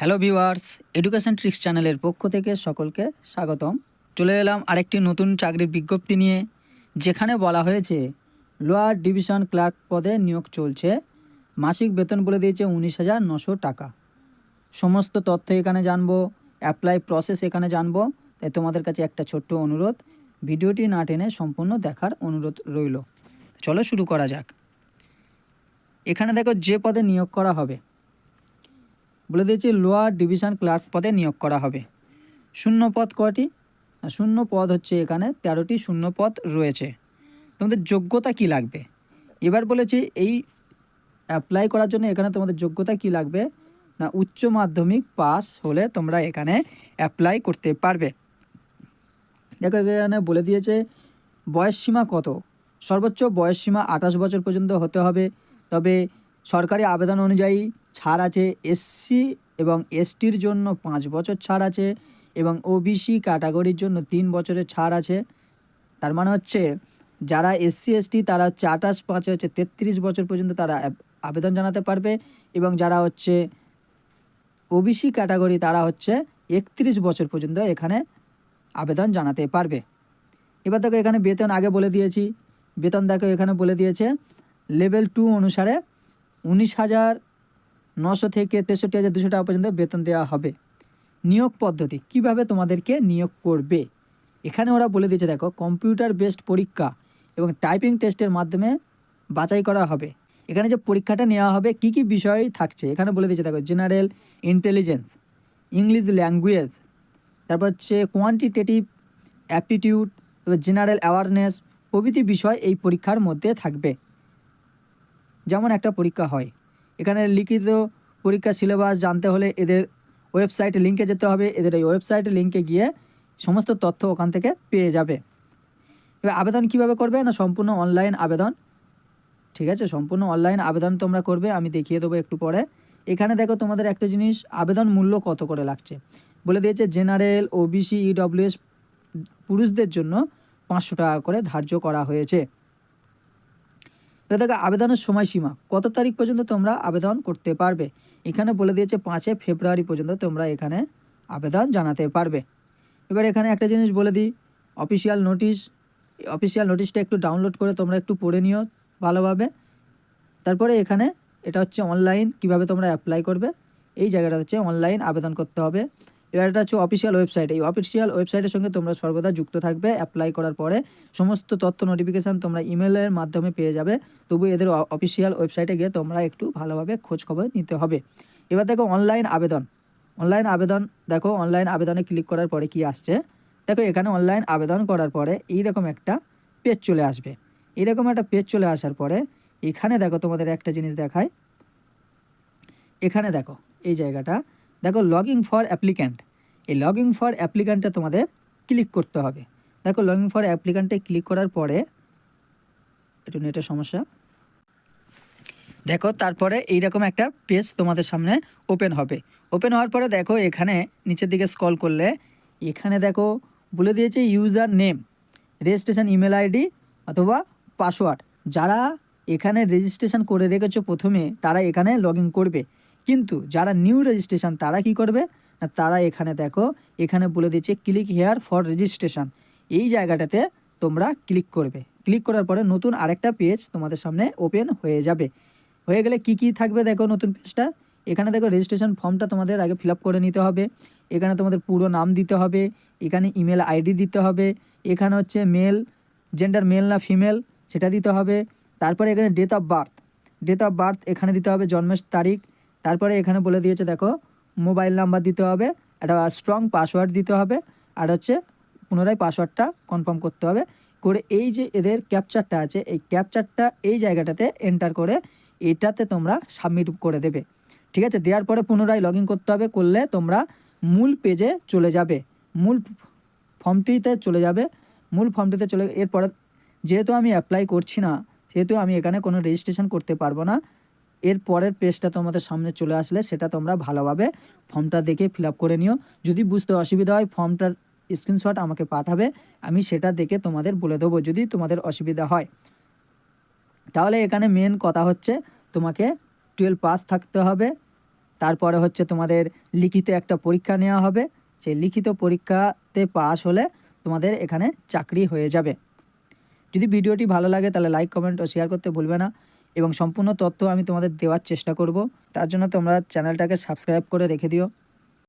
Hello viewers education tricks চ্যানেলের পক্ষ থেকে সকলকে স্বাগতম। চলে এলাম আরেকটি নতুন চাকরির বিজ্ঞপ্তি নিয়ে, যেখানে বলা হয়েছে, লোয়ার ডিভিশন ক্লার্ক পদে নিয়োগ চলছে। মাসিক বেতন বলে দিয়েছে উনিশ হাজার নশো টাকা। সমস্ত তথ্য এখানে জানব অ্যাপ্লাই প্রসেস এখানে জানব। তাই তোমাদের কাছে একটা ছোট্ট অনুরোধ, ভিডিওটি না টেনে সম্পূর্ণ দেখার অনুরোধ রইল। চলো শুরু করা যাক। এখানে দেখো যে পদে নিয়োগ করা হবে। বলে দিয়েছে লোয়ার ডিভিশন ক্লার্ক পদে নিয়োগ করা হবে। শূন্য পদ কটি শূন্য পদ হচ্ছে এখানে, তেরোটি শূন্য পদ রয়েছে। তোমাদের যোগ্যতা কি লাগবে? এবার বলেছে, এই অ্যাপ্লাই করার জন্য এখানে তোমাদের যোগ্যতা কি লাগবে? না, উচ্চ মাধ্যমিক পাস হলে তোমরা এখানে অ্যাপ্লাই করতে পারবে। দেখো, এখানে বলে দিয়েছে, বয়স সীমা কত? সর্বোচ্চ বয়স সীমা আঠাশ বছর পর্যন্ত হতে হবে। তবে সরকারি আবেদন অনুযায়ী ছাড় আছে এসসি এবং এসটির জন্য পাঁচ বছর ছাড় আছে এবং ওবিসি ক্যাটাগরির জন্য তিন বছরের ছাড় আছে। তার মানে হচ্ছে যারা এসসি এসটি তারা হচ্ছে আঠাশ পাঁচে হচ্ছে তেত্রিশ বছর পর্যন্ত তারা আবেদন জানাতে পারবে এবং যারা হচ্ছে ওবিসি ক্যাটাগরি তারা হচ্ছে একত্রিশ বছর পর্যন্ত এখানে আবেদন জানাতে পারবে। এবার দেখো এখানে বেতন আগে বলে দিয়েছি। বেতন দেখো এখানে বলে দিয়েছে। লেভেল টু অনুসারে উনিশ হাজার নশো থেকে তেষট্টি হাজার দুশো টাকা পর্যন্ত বেতন দেওয়া হবে। নিয়োগ পদ্ধতি, কীভাবে তোমাদেরকে নিয়োগ করবে? এখানে ওরা বলে দিয়েছে, দেখো কম্পিউটার বেসড পরীক্ষা এবং টাইপিং টেস্টের মাধ্যমে বাছাই করা হবে। এখানে যে পরীক্ষাটা নেওয়া হবে, কি কি বিষয় থাকছে? এখানে বলে দিয়েছে, দেখো জেনারেল ইন্টেলিজেন্স ইংলিশ ল্যাঙ্গুয়েজ তারপর হচ্ছে কোয়ান্টিটেটিভ অ্যাপটিটিউড তারপর জেনারেল অ্যাওয়ারনেস প্রভৃতি বিষয় এই পরীক্ষার মধ্যে থাকবে। যেমন একটা পরীক্ষা হয়। এখানে লিখিত পরীক্ষা সিলেবাস জানতে হলে এদের ওয়েবসাইট লিঙ্কে যেতে হবে। এদের এই ওয়েবসাইট লিঙ্কে গিয়ে সমস্ত তথ্য ওখান থেকে পেয়ে যাবে। এবার আবেদন কীভাবে করবে না সম্পূর্ণ অনলাইন আবেদন? ঠিক আছে, সম্পূর্ণ অনলাইন আবেদন তোমরা করবে, আমি দেখিয়ে দেবো একটু পরে। এখানে দেখো তোমাদের একটা জিনিস, আবেদন মূল্য কত করে লাগছে? বলে দিয়েছে জেনারেল ও ওবিসি ইডব্লিউএস পুরুষদের জন্য পাঁচশো টাকা করে ধার্য করা হয়েছে। দেখো আবেদনের সময়সীমা। কত তারিখ পর্যন্ত তোমরা আবেদন করতে পারবে? এখানে বলে দিয়েছে পাঁচে ফেব্রুয়ারি পর্যন্ত তোমরা এখানে আবেদন জানাতে পারবে। এবার এখানে একটা জিনিস বলে দিই। অফিসিয়াল নোটিশ অফিসিয়াল নোটিশটা একটু ডাউনলোড করে তোমরা একটু পড়ে নিও ভালোভাবে। তারপরে এখানে এটা হচ্ছে অনলাইন, কীভাবে তোমরা অ্যাপ্লাই করবে। এই জায়গাটা হচ্ছে অনলাইন আবেদন করতে হবে। এবার এটা হচ্ছে অফিসিয়াল ওয়েবসাইট এই অফিসিয়াল ওয়েবসাইটের সঙ্গে তোমরা সর্বদা যুক্ত থাকবে অ্যাপ্লাই করার পরে সমস্ত তথ্য নোটিফিকেশান তোমরা ইমেলের মাধ্যমে পেয়ে যাবে। তবু এদের অফিসিয়াল ওয়েবসাইটে গিয়ে তোমরা একটু ভালোভাবে খোঁজ খবর নিতে হবে। এবার দেখো অনলাইন আবেদন। অনলাইন আবেদন, দেখো অনলাইন আবেদনে ক্লিক করার পরে কি আসছে? দেখো এখানে অনলাইন আবেদন করার পরে এইরকম একটা পেজ চলে আসবে। এরকম একটা পেজ চলে আসার পরে এখানে দেখো তোমাদের একটা জিনিস দেখায়। এখানে দেখো এই জায়গাটা। দেখো লগিং ফর অ্যাপ্লিক্যান্ট এই লগিং ফর অ্যাপ্লিক্যান্টে তোমাদের ক্লিক করতে হবে। দেখো লগিং ফর অ্যাপ্লিক্যান্টে ক্লিক করার পরে, একটু নেটের সমস্যা। দেখো তারপরে এইরকম একটা পেজ তোমাদের সামনে ওপেন হবে। ওপেন হওয়ার পরে দেখো এখানে নিচের দিকে স্ক্রল করলে, এখানে দেখো বলে দিয়েছে user name registration email ID অথবা পাসওয়ার্ড যারা এখানে রেজিস্ট্রেশন করে রেখেছো প্রথমে, তারা এখানে লগ করবে। কিন্তু যারা নিউ রেজিস্ট্রেশন তারা কি করবে? না, তারা এখানে দেখো, এখানে বলে দিচ্ছে ক্লিক হেয়ার ফর রেজিস্ট্রেশন এই জায়গাটাতে তোমরা ক্লিক করবে। ক্লিক করার পরে নতুন আরেকটা পেজ তোমাদের সামনে ওপেন হয়ে যাবে। হয়ে গেলে কি কি থাকবে দেখো নতুন পেজটা এখানে দেখো রেজিস্ট্রেশন ফর্মটা তোমাদের আগে ফিল করে নিতে হবে। এখানে তোমাদের পুরো নাম দিতে হবে। এখানে ইমেল আইডি দিতে হবে। এখানে হচ্ছে মেল জেন্ডার মেল না ফিমেল সেটা দিতে হবে। তারপরে এখানে date of birth date of birth এখানে দিতে হবে জন্মের তারিখ। তারপরে এখানে বলে দিয়েছে, দেখো মোবাইল নাম্বার দিতে হবে, একটা স্ট্রং পাসওয়ার্ড দিতে হবে, আর হচ্ছে পুনরায় পাসওয়ার্ডটা কনফার্ম করতে হবে। করে এই যে এদের ক্যাপচারটা আছে, এই ক্যাপচারটা এই জায়গাটাতে এন্টার করে এটাতে তোমরা সাবমিট করে দেবে। ঠিক আছে? দেওয়ার পরে পুনরায় লগ করতে হবে, করলে তোমরা মূল পেজে চলে যাবে। মূল ফর্মটিতে চলে যাবে। মূল ফর্মটিতে চলে, এরপরে যেহেতু আমি অ্যাপ্লাই করছি না, সেহেতু আমি এখানে কোনো রেজিস্ট্রেশন করতে পারব না। এর পরের পেজটা তোমাদের সামনে চলে আসলে সেটা তোমরা ভালোভাবে ফর্মটা দেখে ফিল করে নিও। যদি বুঝতে অসুবিধা হয় ফর্মটার স্ক্রিনশট আমাকে পাঠাবে, আমি সেটা দেখে তোমাদের বলে দেবো যদি তোমাদের অসুবিধা হয়। তাহলে এখানে মেন কথা হচ্ছে, তোমাকে টুয়েলভ পাস থাকতে হবে। তারপরে হচ্ছে তোমাদের লিখিত একটা পরীক্ষা নেওয়া হবে। সেই লিখিত পরীক্ষাতে পাস হলে তোমাদের এখানে চাকরি হয়ে যাবে। যদি ভিডিওটি ভালো লাগে তাহলে লাইক কমেন্ট ও শেয়ার করতে ভুলবে না। এবং সম্পূর্ণ তথ্য আমি তোমাদের দেওয়ার চেষ্টা করব। তার জন্য তোমরা চ্যানেলটাকে সাবস্ক্রাইব করে রেখে দিও।